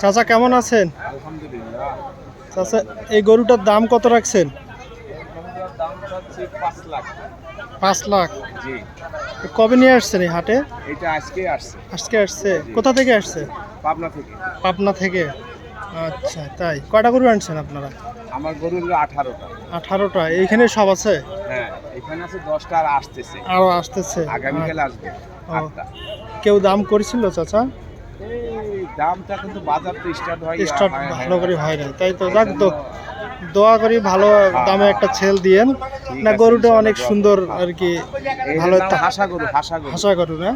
চাচা কেমন আছেন? চাচা এই গরুটার দাম কত রাখছেন? পাঁচ লাখ। কবে নিয়ে আসছেন এই হাটে? এটা আজকে আসছে। আজকে আসছে? কোথা থেকে আসছে? পাবনা থেকে। পাবনা থেকে। আচ্ছা তাই। কয়টা গরু আনছেন আপনারা? আমার গরু হলো আঠারোটা। আঠারোটা। এইখানে সব আছে? হ্যাঁ এখানে আছে দশটা আর আসতেছে। আরও আসতেছে। আগামীকাল আসবে। কেউ দাম করেছিল চাচা? দামটা কিন্তু বাজার তো স্টার্ট হয় স্টার্ট ভালো করে হয় না তাই তো যাক তো দোয়া করি ভালো দামে একটা ছেল দিয়েন। না গরুটা অনেক সুন্দর আর কি ভালো হাসা গরু হাসা গরু। হাসা গরু না?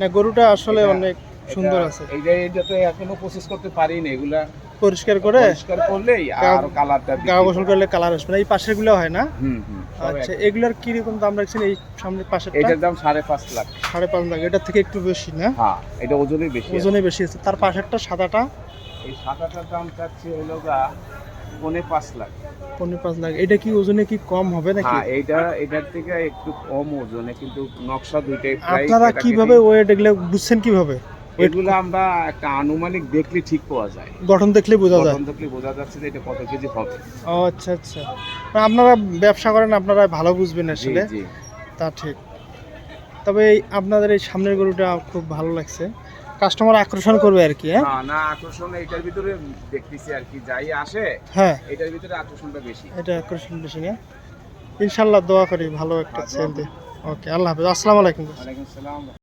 না গরুটা আসলে অনেক সুন্দর আছে। এইটা এইটা তো এখনও প্রসেস করতে পারি না এগুলা পরিষ্কার করে? পরিষ্কার করলেই আর কালারটা গা গোসল করলে কালার আসবে না। এই পাশেরগুলো হয় না? হুম হুম আচ্ছা এগুলার কি রকম দাম রাখছেন এই সামনে পাশেরটা? এটার দাম সাড়ে পাঁচ লাখ। সাড়ে পাঁচ লাখ। এটার থেকে একটু বেশি না? হ্যাঁ এটা ওজনই বেশি। ওজনে বেশি আছে। তার পাশেরটা সাদাটা? এই সাদাটার দাম চাচ্ছে হলো গা পৌনে পাঁচ লাখ। পনেরো পাঁচ লাখ। এটা কি ওজনে কি কম হবে নাকি? হ্যাঁ এইটা এটার থেকে একটু কম ওজনে কিন্তু নকশা দুইটাই আপনারা কীভাবে ওয়েট এগুলো বুঝছেন কীভাবে? এগুলো আমরা একটা আনুমানিক দেখলে ঠিক পাওয়া যায়। গঠন দেখলে বোঝা যায়। গঠন দেখলে বোঝা যাচ্ছে যে এটা কত কেজি হবে। ও আচ্ছা আচ্ছা। আপনারা ব্যবসা করেন আপনারা ভালো বুঝবেন আসলে। তা ঠিক। তবে আপনাদের এই সামনের গরুটা খুব ভালো লাগছে। কাস্টমার আকর্ষণ করবে আর কি হ্যাঁ? না না আকর্ষণ এটার ভিতরে দেখতেছি আর কি যাই আসে হ্যাঁ। এটার ভিতরে আকর্ষণটা বেশি। এটা আকর্ষণ বেশি না ইনশাল্লাহ দোয়া করি ভালো একটা সেল দিয়ে ওকে আল্লাহ হাফিজ। আসসালামু আলাইকুম। ওয়ালাইকুম সালাম